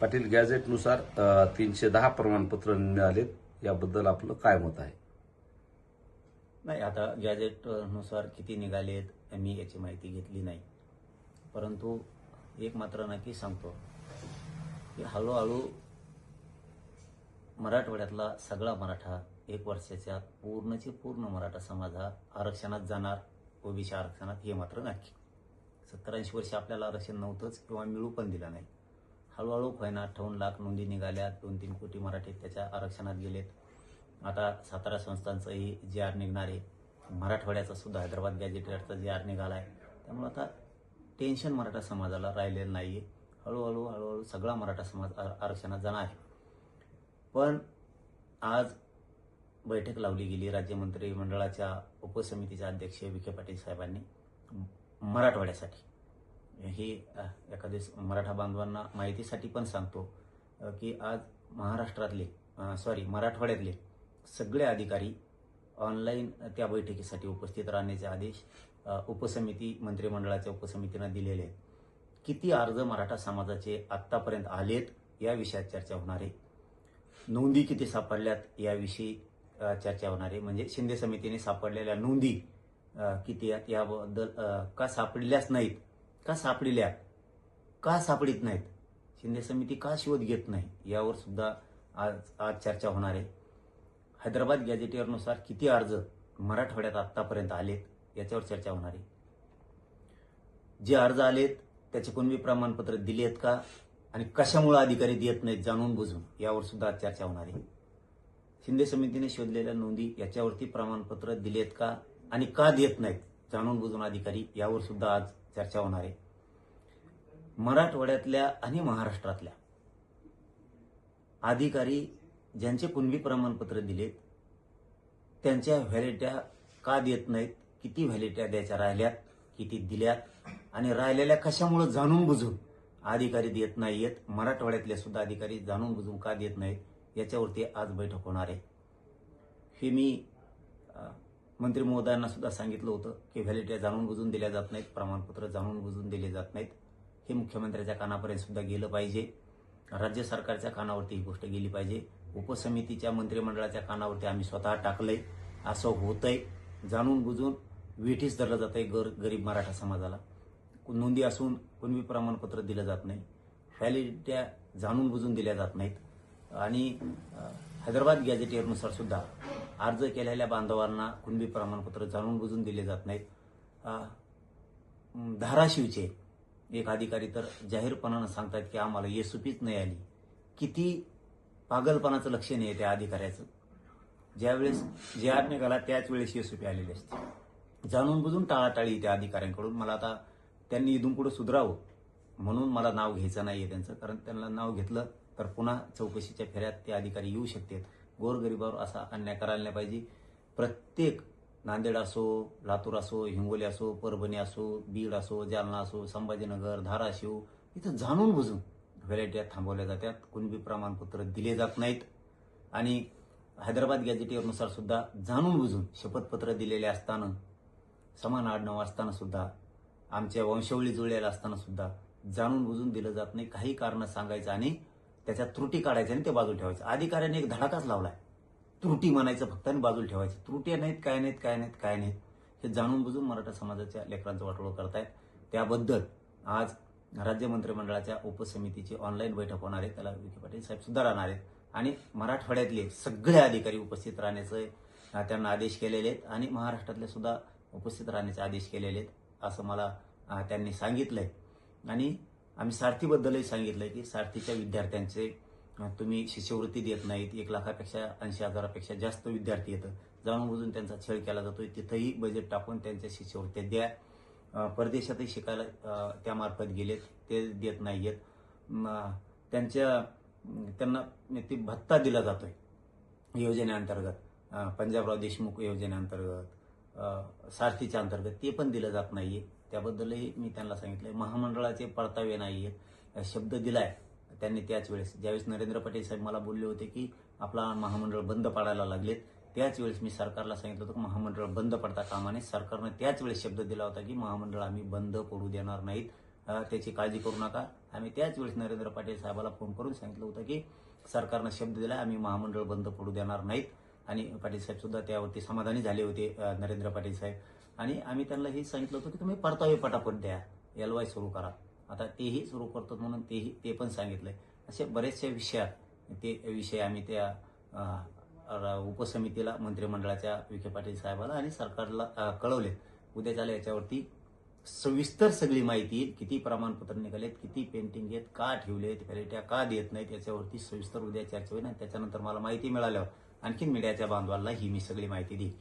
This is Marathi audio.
पाटील गॅझेटनुसार तीनशे दहा प्रमाणपत्र मिळालेत. याबद्दल आपलं काय मत आहे? नाही आता गॅजेटनुसार किती निघालेत मी याची माहिती घेतली नाही. परंतु एक मात्र नक्की सांगतो की हळूहळू मराठवाड्यातला सगळा मराठा एक वर्षाच्या पूर्णचे पूर्ण मराठा समाज हा आरक्षणात जाणार ओबीसी आरक्षणात हे मात्र नक्की. सत्तर ऐंशी वर्ष आपल्याला आरक्षण नव्हतंच किंवा मिळू पण दिलं नाही. हळूहळू होईना अठ्ठावन्न लाख नोंदी निघाल्या दोन तीन कोटी मराठी त्याच्या आरक्षणात गेलेत. आता सातारा संस्थांचंही जे आर निघणार आहे. मराठवाड्याचा सुद्धा हैदराबाद गॅजेटेडचा जे आर निघाला आहे त्यामुळे आता टेन्शन मराठा समाजाला राहिलेलं नाही आहे हळूहळू हळूहळू सगळा मराठा समाज आरक्षणात जाणार आहे. पण आज बैठक लावली गेली राज्यमंत्री मंडळाच्या उपसमितीचे अध्यक्ष विखे पाटील साहेबांनी. मराठवाड्यासाठी. ही एखादे मराठा बांधवांना माहितीसाठी पण सांगतो की आज महाराष्ट्रातले सॉरी मराठवाड्यातले सगळे अधिकारी ऑनलाईन त्या बैठकीसाठी उपस्थित राहण्याचे आदेश उपसमिती मंत्रिमंडळाच्या उपसमितीनं दिलेले आहेत. किती अर्ज मराठा समाजाचे आत्तापर्यंत आलेत या विषयात चर्चा होणार आहे. नोंदी किती सापडल्यात याविषयी चर्चा होणार आहे. म्हणजे शिंदे समितीने सापडलेल्या नोंदी किती आहेत याबद्दल का सापडल्याच नाहीत का सापडल्या? का सापडित नाहीत? शिंदे समिती का शोध घेत नाही? यावर सुद्धा आज आज चर्चा होणार आहे. हैदराबाद गॅजेटियरनुसार किती अर्ज मराठवाड्यात आत्तापर्यंत आलेत याच्यावर चर्चा होणार आहे. जे अर्ज आलेत त्याचे कोणवी प्रमाणपत्र दिले आहेत का? आणि कशामुळे अधिकारी देत नाहीत जाणून बुजून यावर सुद्धा आज चर्चा होणार आहे. शिंदे समितीने शोधलेल्या नोंदी याच्यावरती प्रमाणपत्र दिलेत का? आणि का देत नाहीत? जाणून बुजून अधिकारी यावर सुद्धा आज चर्चा होणार आहे. मराठवाड्यातल्या आणि महाराष्ट्रातल्या अधिकारी ज्यांचे कुणबी प्रमाणपत्र दिलेत त्यांच्या व्हॅलिट्या का देत नाहीत किती व्हॅलिट्या द्यायच्या राहिल्यात किती दिल्यात आणि राहिलेल्या कशामुळे जाणून बुजून अधिकारी देत नाहीयेत मराठवाड्यातले सुद्धा अधिकारी जाणून बुजून का देत नाहीत याच्यावरती आज बैठक होणार आहे. हे मी मंत्री महोदयांना सुद्धा सांगितलं होतं की व्हॅलिट्या जाणून बुजून दिल्या जात नाहीत प्रमाणपत्र जाणून बुजून दिले जात नाहीत. हे मुख्यमंत्र्याच्या कानापर्यंत सुद्धा गेलं पाहिजे. राज्य सरकारच्या कानावरती ही गोष्ट गेली पाहिजे. उपसमितीच्या मंत्रिमंडळाच्या कानावरती आम्ही स्वतः टाकलंय. असं होतंय. जाणून बुजून वेठीस धरलं जात आहे गर गरीब मराठा समाजाला. नोंदी असून कुणबी प्रमाणपत्र दिलं जात नाही. व्हॅलिडिट्या जाणून बुजून दिल्या जात नाहीत. आणि हैदराबाद गॅजेटियरनुसार सुद्धा अर्ज केलेल्या बांधवांना कुणबी प्रमाणपत्र जाणून बुजून दिले जात नाहीत. धाराशिवचे एक अधिकारी तर जाहीरपणानं सांगतात की आम्हाला येसुपीच नाही आली. किती पागलपणाचं लक्ष नाही आहे त्या अधिकाऱ्याचं. ज्यावेळेस जे आर निघाला त्याच वेळेस येसुपी आलेली असते. जाणून बुजून टाळाटाळी त्या अधिकाऱ्यांकडून मला आता त्यांनी इथून पुढे सुधरावं म्हणून मला नाव घ्यायचं नाही आहे त्यांचं कारण त्यांना नाव घेतलं तर पुन्हा चौकशीच्या फेऱ्यात ते अधिकारी येऊ शकतात. गोरगरिबावर असा अन्याय करायला नाही पाहिजे. प्रत्येक नांदेड असो लातूर असो हिंगोली असो परभणी असो बीड असो जालना असो संभाजीनगर धाराशिव इथं जाणून बुजून व्हॅलिट्या थांबवल्या जातात. कुणबी प्रमाणपत्र दिले जात नाहीत. आणि हैदराबाद गॅजेटियरनुसार सुद्धा जाणून बुजून शपथपत्र दिलेले असताना समान आडनाव असताना सुद्धा आमच्या वंशावळी जुळलेल्या असताना सुद्धा जाणून बुजून दिलं जात नाही. काही कारण सांगायचं आणि त्याच्या त्रुटी काढायच्या आणि ते बाजूला ठेवायचं. अधिकाऱ्याने एक धडाकाच लावलाय. त्रुटी म्हणायचं फक्त आणि बाजूला ठेवायचं. त्रुटी नाहीत काय नाहीत काय नाहीत काय नाहीत. हे जाणून बुजून मराठा समाजाच्या लेकरांचं वाटोळ करतायत. त्याबद्दल आज राज्य मंत्रिमंडळाच्या उपसमितीची ऑनलाईन बैठक होणार आहे. त्याला विखे पाटील साहेब सुद्धा राहणार आहेत. आणि मराठवाड्यातले सगळे अधिकारी उपस्थित राहण्याचे त्यांना आदेश केलेले आहेत. आणि महाराष्ट्रातले सुद्धा उपस्थित राहण्याचे आदेश केलेले आहेत असं मला त्यांनी सांगितलंय. आणि आम्ही सारथीबद्दलही सांगितलंय की सारथीच्या विद्यार्थ्यांचे तुम्ही शिष्यवृत्ती देत नाहीत एक लाखापेक्षा ऐंशी हजारापेक्षा जास्त विद्यार्थी येतं जाणून बुजून त्यांचा छळ केला जातोय. तिथंही बजेट टाकून त्यांच्या शिष्यवृत्त्या द्या. परदेशातही शिकायला त्यामार्फत गेलेत. ते देत नाहीयेत. म, त्यांच्या त्यांना ते भत्ता दिला जातोय योजनेअंतर्गत. पंजाबराव देशमुख योजनेअंतर्गत. सारथीच्या अंतर्गत ते पण दिलं जात नाहीये. त्याबद्दलही मी त्यांना सांगितलंय. महामंडळाचे परतावे नाहीये. शब्द दिलाय. त्यांनी त्याच वेळेस ज्यावेळेस नरेंद्र पटेल साहेब मला बोलले होते की आपला महामंडळ बंद पाडायला लागलेत त्याच वेळेस मी सरकारला सांगितलं होतं की महामंडळ बंद पडता कामाने. सरकारनं त्याच वेळेस शब्द दिला होता की महामंडळ आम्ही बंद पडू देणार नाहीत. त्याची काळजी करू नका. आम्ही त्याच वेळेस नरेंद्र पाटील साहेबाला फोन करून सांगितलं होतं की सरकारनं शब्द दिला आम्ही महामंडळ बंद पडू देणार नाहीत. आणि पाटील साहेब सुद्धा त्यावरती समाधानी झाले होते नरेंद्र पाटील साहेब. आणि आम्ही त्यांना हे सांगितलं होतं की तुम्ही परतावे पटापट द्या एल वाय सुरू करा. आता तेही सुरू करतो म्हणून तेही ते पण सांगितलंय. असे बरेचशा विषयात ते विषय आम्ही त्या र- उपसमितीला मंत्रिमंडळाच्या विखे पाटील साहेबाला आणि सरकारला कळवले. कळवले उद्याच्याला याच्यावरती सविस्तर सगळी माहिती येईल. किती प्रमाणपत्र निघालेत किती पेंटिंग आहेत का ठेवलेत व्हॅलिट्या का देत नाहीत याच्यावरती सविस्तर उद्या चर्चा होईल आणि त्याच्यानंतर मला माहिती मिळाल्यावर आणखी मीडियाच्या बांधवांना ही मी सगळी माहिती देईल